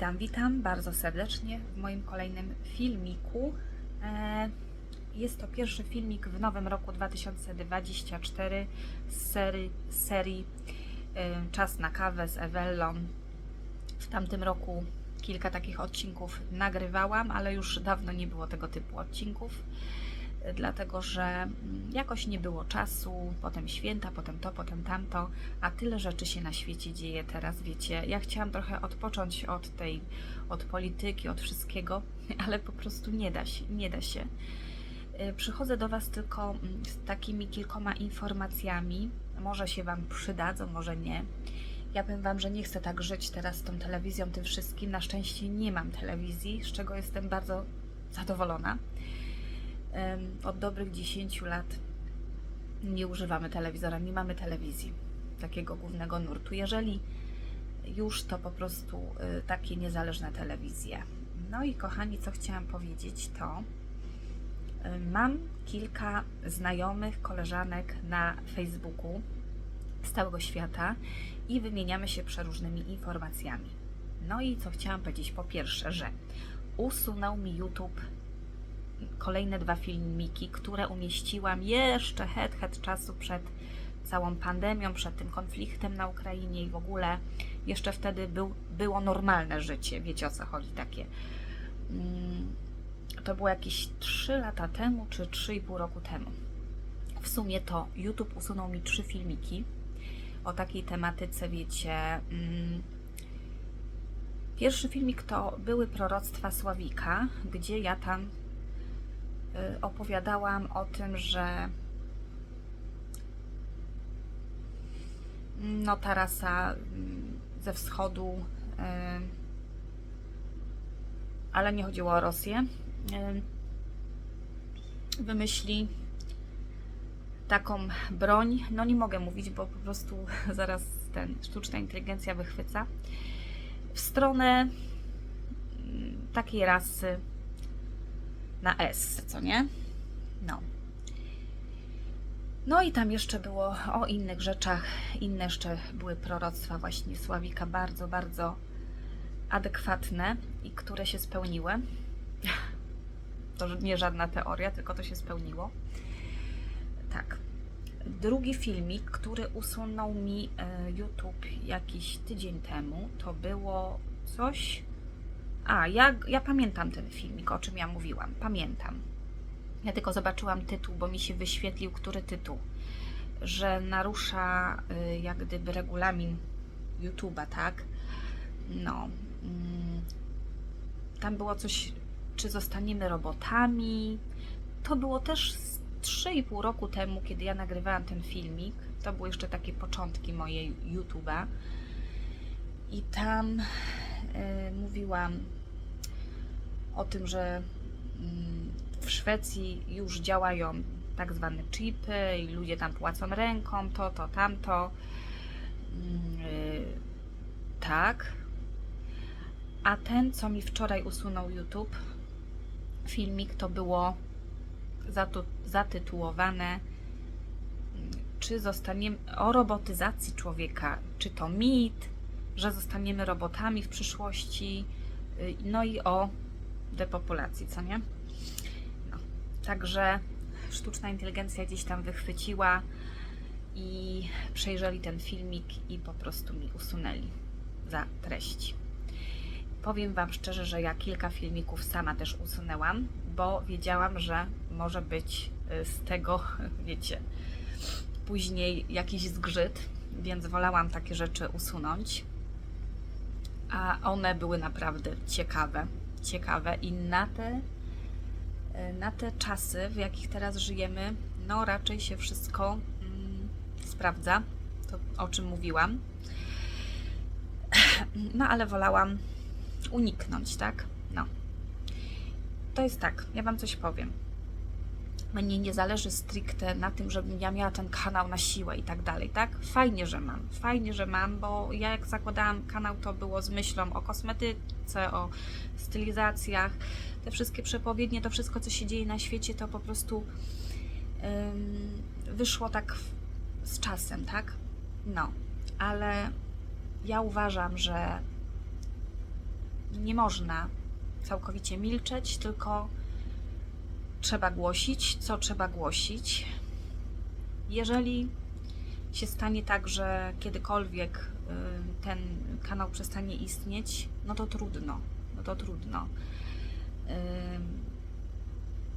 Witam, witam bardzo serdecznie w moim kolejnym filmiku. E, Jest to pierwszy filmik w nowym roku 2024 z serii, serii Czas na kawę z Ewellą. W tamtym roku kilka takich odcinków nagrywałam, ale już dawno nie było tego typu odcinków, dlatego że jakoś nie było czasu, potem święta, potem to, potem tamto, a tyle rzeczy się na świecie dzieje teraz, wiecie. Ja chciałam trochę odpocząć od tej, od polityki, od wszystkiego, ale po prostu nie da się, nie da się. Y, Przychodzę do Was tylko mm, z takimi kilkoma informacjami. Może się Wam przydadzą, może nie. Ja powiem Wam, że nie chcę tak żyć teraz z tą telewizją, tym wszystkim. Na szczęście nie mam telewizji, z czego jestem bardzo zadowolona. Od dobrych 10 lat nie używamy telewizora, nie mamy telewizji takiego głównego nurtu. Jeżeli już, to po prostu y, takie niezależne telewizje. No i kochani, co chciałam powiedzieć, to y, mam kilka znajomych, koleżanek na Facebooku z całego świata i wymieniamy się przeróżnymi informacjami. No i co chciałam powiedzieć? Po pierwsze, że usunął mi YouTube kolejne dwa filmiki, które umieściłam jeszcze het, het czasu przed całą pandemią, przed tym konfliktem na Ukrainie i w ogóle jeszcze wtedy był, było normalne życie, wiecie o co chodzi takie. Mm, To było jakieś 3 lata temu, czy 3,5 roku temu. W sumie to YouTube usunął mi trzy filmiki o takiej tematyce, wiecie. mm, Pierwszy filmik to były proroctwa Sławika, gdzie ja tam opowiadałam o tym, że no ta rasa mm, ze wschodu, y, ale nie chodziło o Rosję, y, wymyśli taką broń. No nie mogę mówić, bo po prostu zaraz ten sztuczna inteligencja wychwyca w stronę mm, takiej rasy na S, co nie? No. No i tam jeszcze było o innych rzeczach, inne jeszcze były proroctwa właśnie Sławika, bardzo, bardzo adekwatne i które się spełniły. To nie żadna teoria, tylko to się spełniło. Tak. Drugi filmik, który usunął mi e, YouTube jakiś tydzień temu, to było coś. A, ja, ja pamiętam ten filmik, o czym ja mówiłam. Pamiętam. Ja tylko zobaczyłam tytuł, bo mi się wyświetlił, który tytuł. Że narusza y, jak gdyby regulamin YouTube'a, tak? No. mm, Tam było coś, czy zostaniemy robotami. To było też z 3,5 roku temu, kiedy ja nagrywałam ten filmik. To były jeszcze takie początki mojej YouTube'a. I tam y, mówiłam tym, że mm, w Szwecji już działają tak zwane chipy i ludzie tam płacą ręką, to, to, tamto. Mm, y, tak. A ten, co mi wczoraj usunął YouTube, filmik, to było zatytułowane mm, czy zostaniemy o robotyzacji człowieka, czy to mit, że zostaniemy robotami w przyszłości, y, no i o depopulacji, co nie? No. Także sztuczna inteligencja gdzieś tam wychwyciła i przejrzeli ten filmik i po prostu mi usunęli za treść. Powiem Wam szczerze, że ja kilka filmików sama też usunęłam, bo wiedziałam, że może być y, z tego, wiecie, później jakiś zgrzyt, więc wolałam takie rzeczy usunąć. A one były naprawdę ciekawe, ciekawe i na te, y, na te czasy, w jakich teraz żyjemy, no raczej się wszystko mm, sprawdza, to o czym mówiłam. No ale wolałam uniknąć, tak? No. To jest tak, ja Wam coś powiem. Mnie nie zależy stricte na tym, żebym ja miała ten kanał na siłę i tak dalej, tak? Fajnie, że mam, fajnie, że mam, bo ja jak zakładałam kanał, to było z myślą o kosmetyce, o stylizacjach, te wszystkie przepowiednie, to wszystko, co się dzieje na świecie, to po prostu wyszło tak z czasem, tak? No, ale ja uważam, że nie można całkowicie milczeć, tylko trzeba głosić, co trzeba głosić. Jeżeli się stanie tak, że kiedykolwiek y, ten kanał przestanie istnieć, no to trudno, no to trudno. Ym,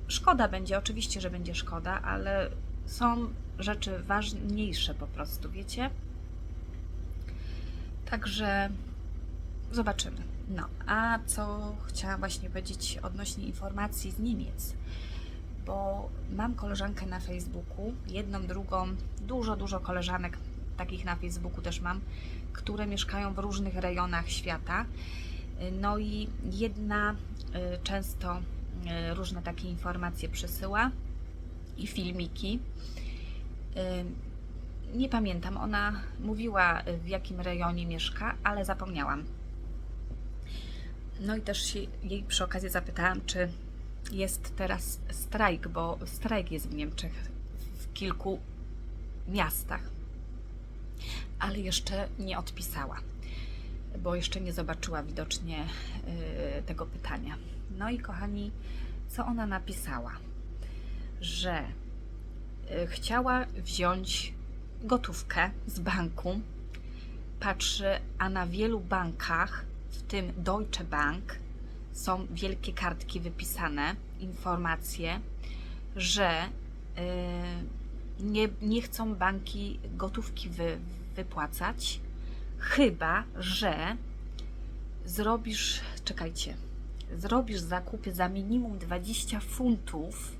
Szkoda będzie, oczywiście, że będzie szkoda, ale są rzeczy ważniejsze po prostu, wiecie? Także zobaczymy. No, a co chciałam właśnie powiedzieć odnośnie informacji z Niemiec, bo mam koleżankę na Facebooku, jedną, drugą, dużo, dużo koleżanek takich na Facebooku też mam, które mieszkają w różnych rejonach świata. No i jedna y, często y, różne takie informacje przesyła i filmiki. Y, Nie pamiętam, ona mówiła w jakim rejonie mieszka, ale zapomniałam. No i też jej przy okazji zapytałam, czy jest teraz strajk, bo strajk jest w Niemczech w kilku miastach. Ale jeszcze nie odpisała, bo jeszcze nie zobaczyła widocznie y, tego pytania. No i kochani, co ona napisała? Że y, chciała wziąć gotówkę z banku. Patrzy, a na wielu bankach, w tym Deutsche Bank, są wielkie kartki wypisane, informacje, że y, nie, nie chcą banki gotówki wy, wypłacać, chyba że zrobisz, czekajcie, zrobisz zakupy za minimum 20 funtów,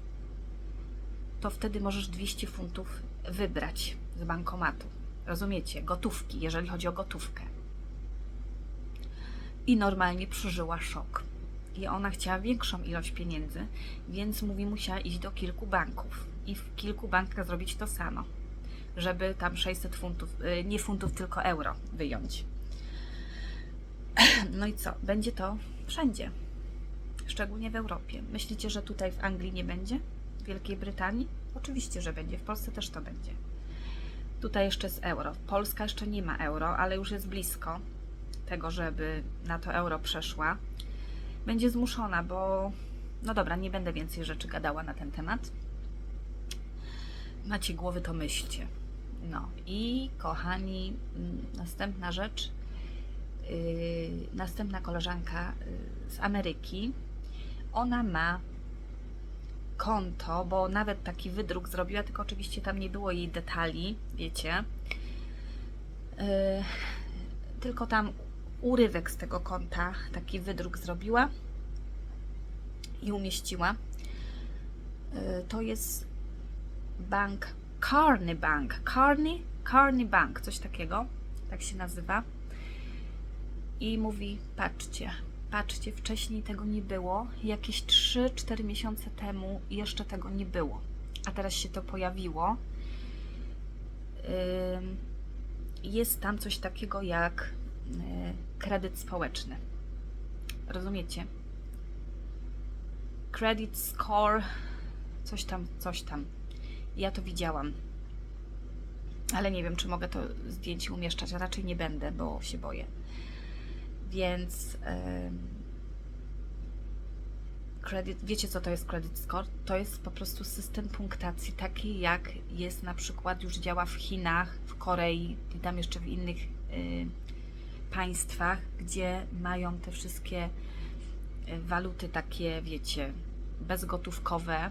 to wtedy możesz 200 funtów wybrać z bankomatu. Rozumiecie? Gotówki, jeżeli chodzi o gotówkę. I normalnie przeżyła szok. I ona chciała większą ilość pieniędzy, więc mówi, musiała iść do kilku banków i w kilku bankach zrobić to samo, żeby tam 600 funtów, y, nie funtów, tylko euro wyjąć. No i co? Będzie to wszędzie, szczególnie w Europie. Myślicie, że tutaj w Anglii nie będzie? W Wielkiej Brytanii? Oczywiście, że będzie. W Polsce też to będzie. Tutaj jeszcze jest euro. Polska jeszcze nie ma euro, ale już jest blisko tego, żeby na to euro przeszła. Będzie zmuszona, bo no dobra, nie będę więcej rzeczy gadała na ten temat. Macie głowy, to myślcie. No i kochani, mm, następna rzecz. Yy, następna koleżanka yy, z Ameryki. Ona ma konto, bo nawet taki wydruk zrobiła, tylko oczywiście tam nie było jej detali, wiecie. Yy, tylko tam urywek z tego konta, taki wydruk zrobiła i umieściła. Yy, To jest bank Carney Bank. Carney, Carney Bank, coś takiego, tak się nazywa. I mówi: Patrzcie, patrzcie, wcześniej tego nie było. Jakieś 3-4 miesiące temu jeszcze tego nie było, a teraz się to pojawiło. Jest tam coś takiego jak y, kredyt społeczny. Rozumiecie? Credit score, coś tam, coś tam. Ja to widziałam. Ale nie wiem, czy mogę to zdjęcie umieszczać, a raczej nie będę, bo się boję. Więc em, credit, wiecie co to jest credit score? To jest po prostu system punktacji, taki jak jest na przykład już działa w Chinach, w Korei i tam jeszcze w innych y, państwach, gdzie mają te wszystkie y, waluty takie, wiecie, bezgotówkowe,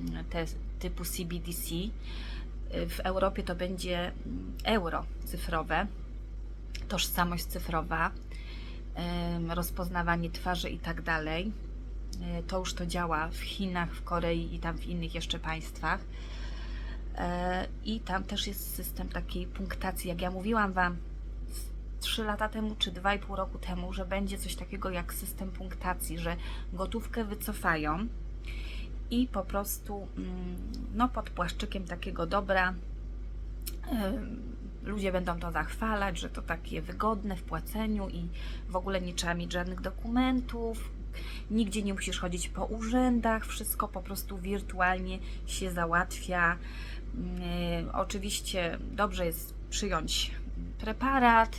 mm, te typu CBDC. Y, W Europie to będzie mm, euro cyfrowe, tożsamość cyfrowa, rozpoznawanie twarzy i tak dalej. Y, To już to działa w Chinach, w Korei i tam w innych jeszcze państwach. E, I tam też jest system takiej punktacji, jak ja mówiłam Wam 3 lata temu czy 2,5 roku temu, że będzie coś takiego jak system punktacji, że gotówkę wycofają i po prostu mm, no, pod płaszczykiem takiego dobra ludzie będą to zachwalać, że to takie wygodne w płaceniu i w ogóle nie trzeba mieć żadnych dokumentów, nigdzie nie musisz chodzić po urzędach, wszystko po prostu wirtualnie się załatwia. Mm, Oczywiście dobrze jest przyjąć preparat,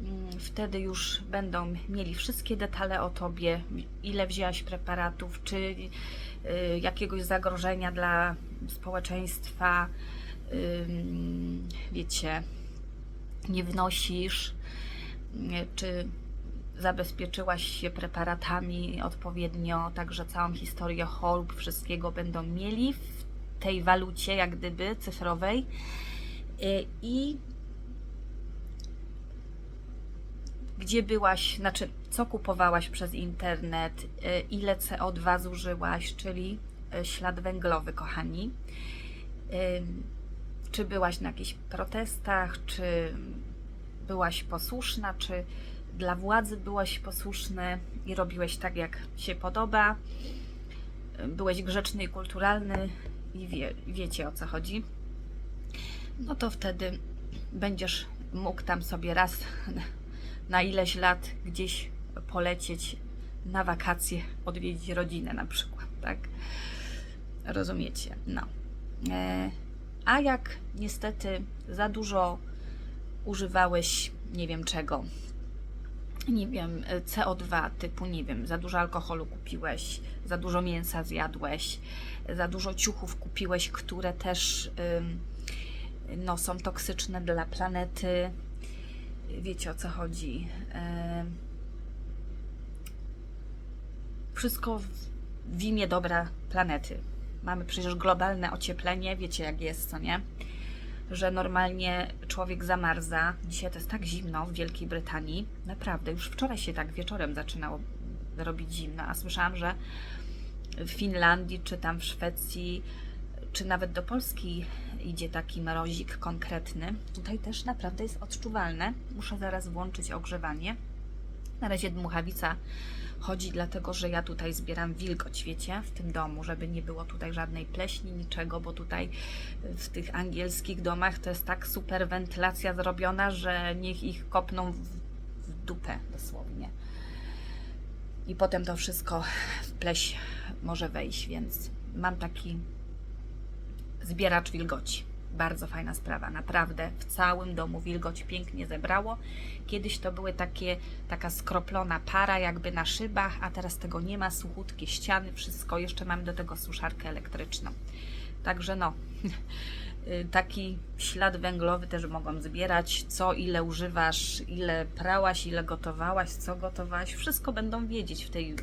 Mm, Wtedy już będą mieli wszystkie detale o tobie, ile wzięłaś preparatów, czy y, jakiegoś zagrożenia dla społeczeństwa, wiecie, nie wnosisz, y, czy zabezpieczyłaś się preparatami odpowiednio, także całą historię chorób, wszystkiego będą mieli w tej walucie, jak gdyby cyfrowej. Y, I gdzie byłaś, znaczy co kupowałaś przez internet, y, ile CO2 zużyłaś, czyli y, ślad węglowy, kochani. Czy byłaś na jakichś protestach, czy byłaś posłuszna, czy dla władzy byłaś posłuszny i robiłeś tak, jak się podoba. Byłeś grzeczny i kulturalny i wie, wiecie o co chodzi. No to wtedy będziesz mógł tam sobie raz na ileś lat gdzieś polecieć na wakacje, odwiedzić rodzinę na przykład, tak? Rozumiecie? No. E, a jak niestety za dużo używałeś, nie wiem czego, nie wiem, e, CO2 typu, nie wiem, za dużo alkoholu kupiłeś, za dużo mięsa zjadłeś, za dużo ciuchów kupiłeś, które też ym, no, są toksyczne dla planety. Wiecie o co chodzi. Wszystko w imię dobra planety. Mamy przecież globalne ocieplenie, wiecie jak jest, co nie? Że normalnie człowiek zamarza. Dzisiaj to jest tak zimno w Wielkiej Brytanii. Naprawdę, już wczoraj się tak wieczorem zaczynało robić zimno, a słyszałam, że w Finlandii, czy tam w Szwecji, czy nawet do Polski idzie taki mrozik konkretny. Tutaj też naprawdę jest odczuwalne. Muszę zaraz włączyć ogrzewanie. Na razie dmuchawica chodzi, dlatego że ja tutaj zbieram wilgoć, wiecie, w tym domu, żeby nie było tutaj żadnej pleśni, niczego, bo tutaj w tych angielskich domach to jest tak super wentylacja zrobiona, że niech ich kopną w, w dupę dosłownie. I potem to wszystko w pleś może wejść, więc mam taki zbieracz wilgoci. Bardzo fajna sprawa, naprawdę. W całym domu wilgoć pięknie zebrało. Kiedyś to były takie, taka skroplona para jakby na szybach, a teraz tego nie ma. Suchutkie ściany, wszystko. Jeszcze mam do tego suszarkę elektryczną. Także no, y, taki ślad węglowy też mogą zbierać. Co, ile używasz, ile prałaś, ile gotowałaś, co gotowałaś. Wszystko będą wiedzieć w tej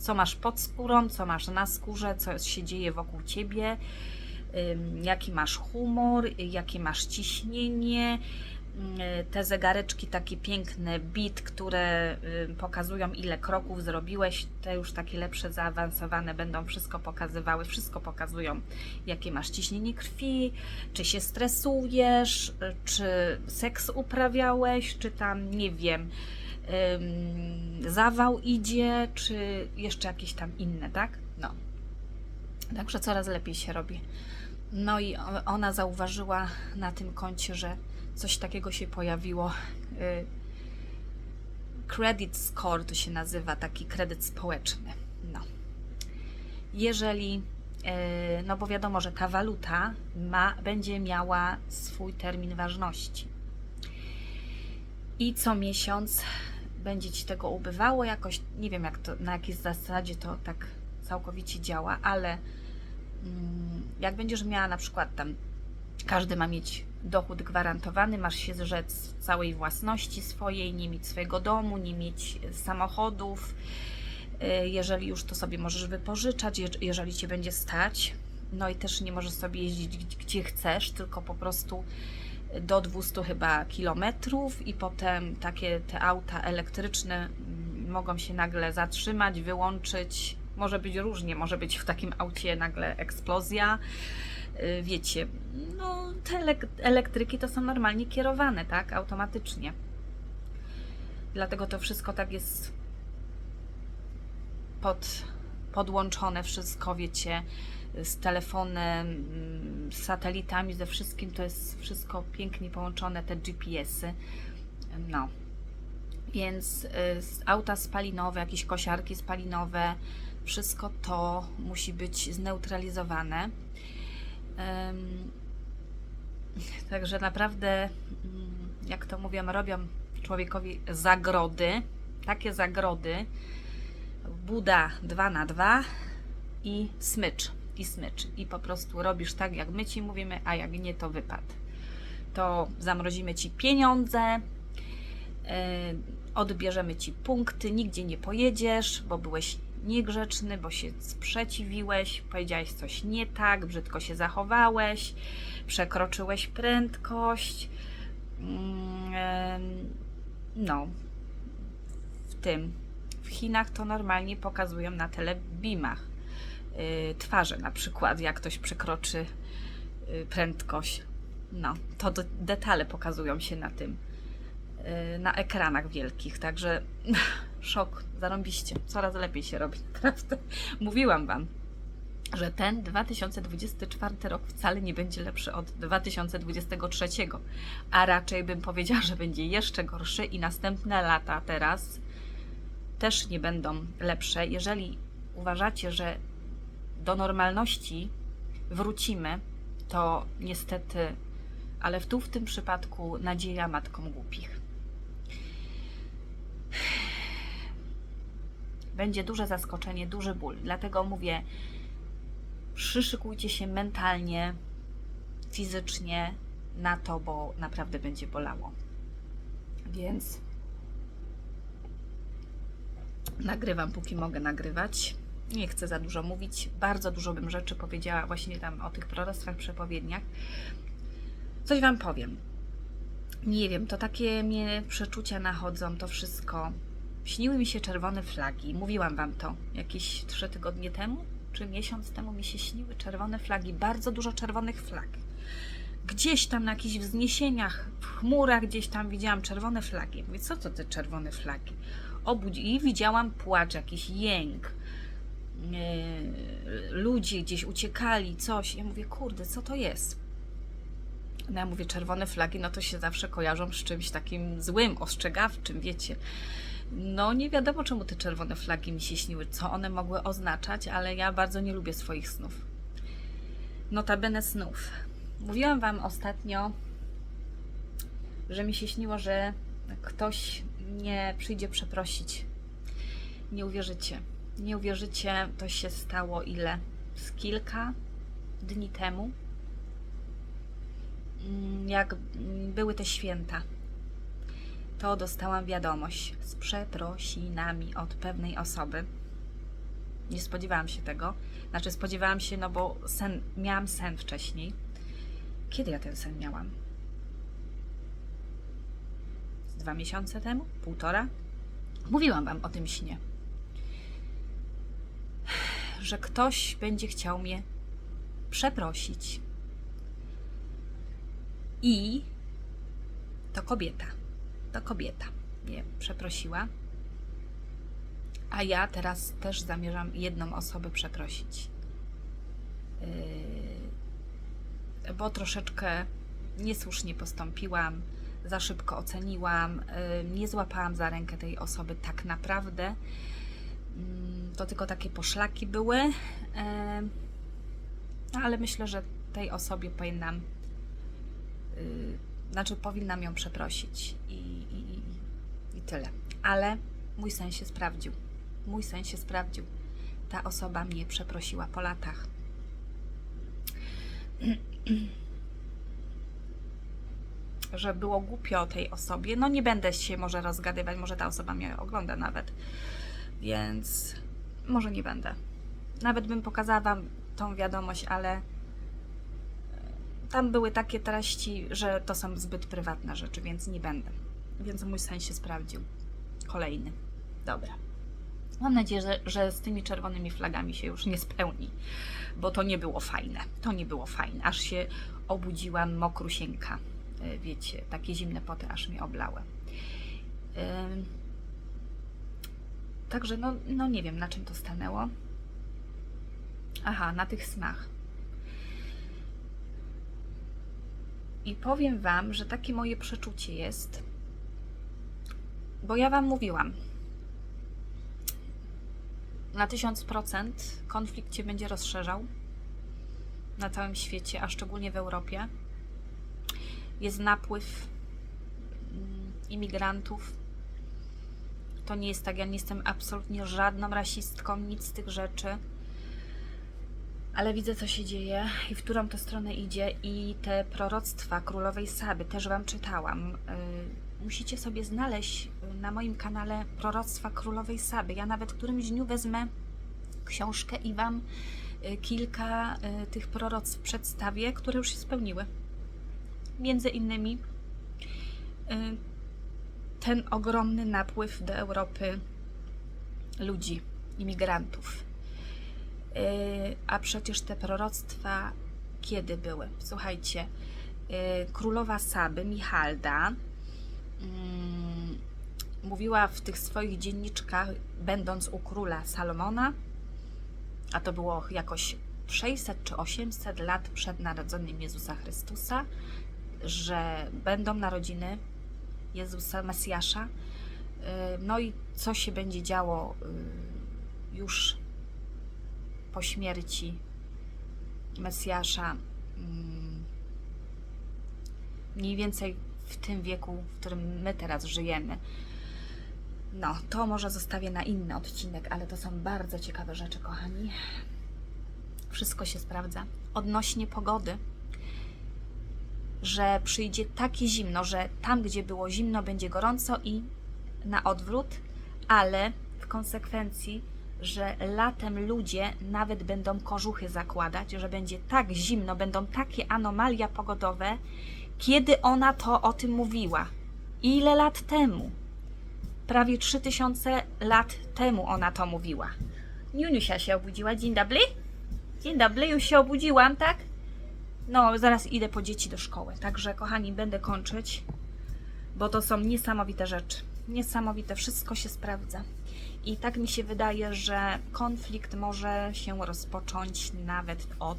co masz pod skórą, co masz na skórze, co się dzieje wokół ciebie, jaki masz humor, jakie masz ciśnienie. y, Te zegareczki takie piękne, bit, które y, pokazują ile kroków zrobiłeś, te już takie lepsze, zaawansowane będą wszystko pokazywały, wszystko pokazują jakie masz ciśnienie krwi, czy się stresujesz, y, czy seks uprawiałeś, czy tam nie wiem, zawał idzie, czy jeszcze jakieś tam inne, tak? No. Także coraz lepiej się robi. No i ona zauważyła na tym koncie, że coś takiego się pojawiło. y, Credit score to się nazywa, taki kredyt społeczny. No. Jeżeli, y, no bo wiadomo, że ta waluta ma, będzie miała swój termin ważności. I co miesiąc będzie ci tego ubywało jakoś, nie wiem jak to, na jakiej zasadzie to tak całkowicie działa, ale jak będziesz miała na przykład tam, każdy ma mieć dochód gwarantowany, masz się zrzec całej własności swojej, nie mieć swojego domu, nie mieć e, samochodów, Y, jeżeli już to sobie możesz wypożyczać, je- jeżeli cię będzie stać, no i też nie możesz sobie jeździć gdzie- chcesz, tylko po prostu do 200 chyba kilometrów i potem takie te auta elektryczne mm, mogą się nagle zatrzymać, wyłączyć. Może być różnie, może być w takim aucie nagle eksplozja. Y, Wiecie, no te elek- elektryki to są normalnie kierowane, tak, automatycznie. Dlatego to wszystko tak jest pod, podłączone, wszystko, wiecie, z telefonem, z satelitami, ze wszystkim, to jest wszystko pięknie połączone, te GPS-y. No. Więc y, auta spalinowe, jakieś kosiarki spalinowe, wszystko to musi być zneutralizowane. Także naprawdę, mm, jak to mówią, robią człowiekowi zagrody, takie zagrody, Buda 2 na 2 i smycz, i smycz. I po prostu robisz tak, jak my ci mówimy, a jak nie, to wypad. To zamrozimy ci pieniądze, odbierzemy ci punkty, nigdzie nie pojedziesz, bo byłeś niegrzeczny, bo się sprzeciwiłeś, powiedziałeś coś nie tak, brzydko się zachowałeś, przekroczyłeś prędkość. Mm, No, w tym. W Chinach to normalnie pokazują na telebimach yy, twarze, na przykład, jak ktoś przekroczy yy, prędkość. No, to detale pokazują się na tym, na ekranach wielkich, także szok, zarąbiście, coraz lepiej się robi, naprawdę. Mówiłam Wam, że ten 2024 rok wcale nie będzie lepszy od 2023, a raczej bym powiedziała, że będzie jeszcze gorszy i następne lata teraz też nie będą lepsze. Jeżeli uważacie, że do normalności wrócimy, to niestety, ale w tu w tym przypadku nadzieja matkom głupich. Będzie duże zaskoczenie, duży ból. Dlatego mówię, przyszykujcie się mentalnie, fizycznie na to, bo naprawdę będzie bolało. Więc nagrywam, póki mogę nagrywać. Nie chcę za dużo mówić. Bardzo dużo bym rzeczy powiedziała właśnie tam o tych proroctwach, przepowiedniach. Coś Wam powiem. Nie wiem, to takie mnie przeczucia nachodzą, to wszystko. Śniły mi się czerwone flagi. Mówiłam Wam to jakieś trzy tygodnie temu, czy miesiąc temu mi się śniły czerwone flagi. Bardzo dużo czerwonych flag. Gdzieś tam na jakichś wzniesieniach, w chmurach gdzieś tam widziałam czerwone flagi. Mówię, co to te czerwone flagi? Obudzi i widziałam płacz, jakiś jęk. Yy, ludzie gdzieś uciekali, coś. Ja mówię, kurde, co to jest? No ja mówię, czerwone flagi, no to się zawsze kojarzą z czymś takim złym, ostrzegawczym, wiecie. No nie wiadomo, czemu te czerwone flagi mi się śniły, co one mogły oznaczać, ale ja bardzo nie lubię swoich snów. Notabene snów. Mówiłam Wam ostatnio, że mi się śniło, że ktoś nie przyjdzie przeprosić. Nie uwierzycie. Nie uwierzycie, to się stało ile? Z kilka dni temu. Mm, Jak były te święta, to dostałam wiadomość z przeprosinami od pewnej osoby. Nie spodziewałam się tego. Znaczy, spodziewałam się, no bo sen, miałam sen wcześniej. Kiedy ja ten sen miałam? Z dwa miesiące temu? Półtora? Mówiłam Wam o tym śnie. Że ktoś będzie chciał mnie przeprosić. I to kobieta. To kobieta mnie przeprosiła. A ja teraz też zamierzam jedną osobę przeprosić. Yy, bo troszeczkę niesłusznie postąpiłam, za szybko oceniłam, yy, nie złapałam za rękę tej osoby tak naprawdę. Yy, To tylko takie poszlaki były. Yy, ale myślę, że tej osobie powinnam, yy, znaczy powinnam ją przeprosić i, i, i, i tyle. Ale mój sen się sprawdził. Mój sen się sprawdził. Ta osoba mnie przeprosiła po latach. Że było głupio tej osobie. No nie będę się może rozgadywać, może ta osoba mnie ogląda nawet. Więc może nie będę. Nawet bym pokazała Wam tą wiadomość, ale tam były takie treści, że to są zbyt prywatne rzeczy, więc nie będę. Więc mój sen się sprawdził. Kolejny. Dobra. Mam nadzieję, że, że z tymi czerwonymi flagami się już nie spełni, bo to nie było fajne. To nie było fajne. Aż się obudziłam mokrusieńka. Yy, Wiecie, takie zimne poty aż mnie oblały. Także no, no nie wiem, na czym to stanęło. Aha, na tych snach. I powiem Wam, że takie moje przeczucie jest, bo ja Wam mówiłam, na 1000% konflikt się będzie rozszerzał na całym świecie, a szczególnie w Europie. Jest napływ mm, imigrantów. To nie jest tak, ja nie jestem absolutnie żadną rasistką, nic z tych rzeczy. Ale widzę, co się dzieje i w którą to stronę idzie, i te proroctwa królowej Saby też Wam czytałam. Y, Musicie sobie znaleźć y, na moim kanale proroctwa królowej Saby. Ja nawet w którymś dniu wezmę książkę i Wam y, kilka tych proroctw przedstawię, które już się spełniły. Między innymi ten ogromny napływ do Europy ludzi, imigrantów. A przecież te proroctwa kiedy były? Słuchajcie, yy, królowa Saby, Michalda, mm, mówiła w tych swoich dzienniczkach, będąc u króla Salomona, a to było jakoś 600 czy 800 lat przed narodzeniem Jezusa Chrystusa, że będą narodziny Jezusa Mesjasza. Yy, No i co się będzie działo yy, już po śmierci Mesjasza, mm, mniej więcej w tym wieku, w którym my teraz żyjemy. No, to może zostawię na inny odcinek, ale to są bardzo ciekawe rzeczy, kochani. Wszystko się sprawdza. Odnośnie pogody, że przyjdzie takie zimno, że tam, gdzie było zimno, będzie gorąco i na odwrót, ale w konsekwencji, że latem ludzie nawet będą kożuchy zakładać, że będzie tak zimno, będą takie anomalia pogodowe, kiedy ona to o tym mówiła. Ile lat temu? Prawie 3000 lat temu ona to mówiła. Niuniusia się obudziła. Dzień dobry. Dzień dobry, już się obudziłam, tak? No, zaraz idę po dzieci do szkoły. Także, kochani, będę kończyć, bo to są niesamowite rzeczy. Niesamowite, wszystko się sprawdza. I tak mi się wydaje, że konflikt może się rozpocząć nawet od,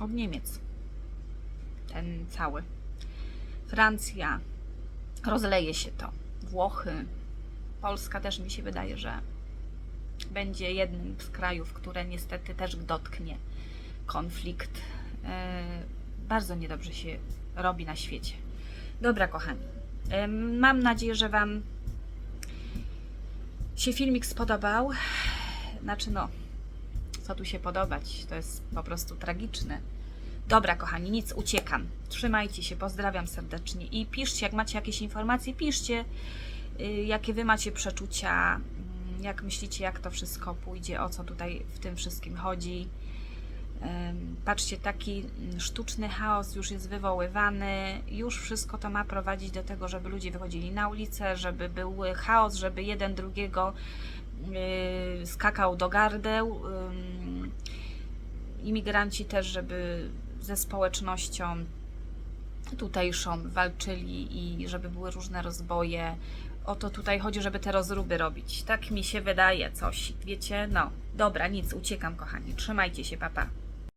od Niemiec. Ten cały. Francja, rozleje się to. Włochy, Polska też mi się wydaje, że będzie jednym z krajów, które niestety też dotknie konflikt. E, Bardzo niedobrze się robi na świecie. Dobra, kochani. Mam nadzieję, że Wam się filmik spodobał. Znaczy, no, co tu się podobać? To jest po prostu tragiczne. Dobra, kochani, nic, uciekam. Trzymajcie się, pozdrawiam serdecznie i piszcie, jak macie jakieś informacje, piszcie, y, jakie wy macie przeczucia, mm, jak myślicie, jak to wszystko pójdzie, o co tutaj w tym wszystkim chodzi. Patrzcie, taki sztuczny chaos już jest wywoływany, już wszystko to ma prowadzić do tego, żeby ludzie wychodzili na ulicę, żeby był chaos, żeby jeden drugiego yy, skakał do gardeł. Imigranci też, żeby ze społecznością tutejszą walczyli i żeby były różne rozboje. O to tutaj chodzi, żeby te rozruby robić. Tak mi się wydaje coś. Wiecie? No, dobra, nic, uciekam, kochani. Trzymajcie się, papa. Pa.